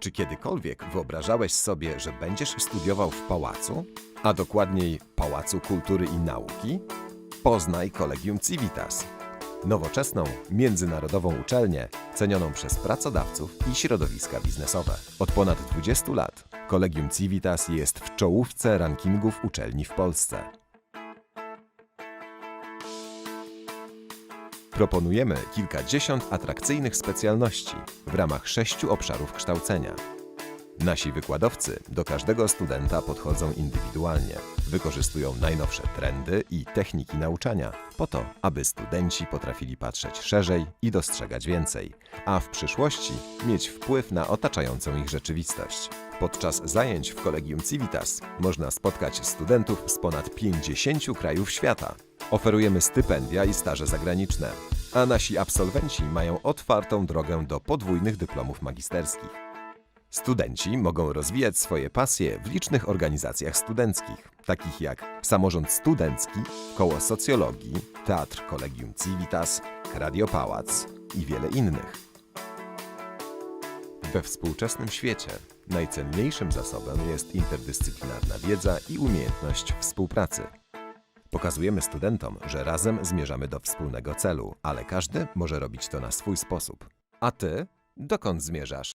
Czy kiedykolwiek wyobrażałeś sobie, że będziesz studiował w pałacu, a dokładniej Pałacu Kultury i Nauki? Poznaj Collegium Civitas. Nowoczesną, międzynarodową uczelnię, cenioną przez pracodawców i środowiska biznesowe. Od ponad 20 lat Collegium Civitas jest w czołówce rankingów uczelni w Polsce. Proponujemy kilkadziesiąt atrakcyjnych specjalności w ramach sześciu obszarów kształcenia. Nasi wykładowcy do każdego studenta podchodzą indywidualnie. Wykorzystują najnowsze trendy i techniki nauczania po to, aby studenci potrafili patrzeć szerzej i dostrzegać więcej, a w przyszłości mieć wpływ na otaczającą ich rzeczywistość. Podczas zajęć w Collegium Civitas można spotkać studentów z ponad 50 krajów świata. Oferujemy stypendia i staże zagraniczne, a nasi absolwenci mają otwartą drogę do podwójnych dyplomów magisterskich. Studenci mogą rozwijać swoje pasje w licznych organizacjach studenckich, takich jak Samorząd Studencki, Koło Socjologii, Teatr Collegium Civitas, Radio Pałac i wiele innych. We współczesnym świecie najcenniejszym zasobem jest interdyscyplinarna wiedza i umiejętność współpracy. Pokazujemy studentom, że razem zmierzamy do wspólnego celu, ale każdy może robić to na swój sposób. A ty dokąd zmierzasz?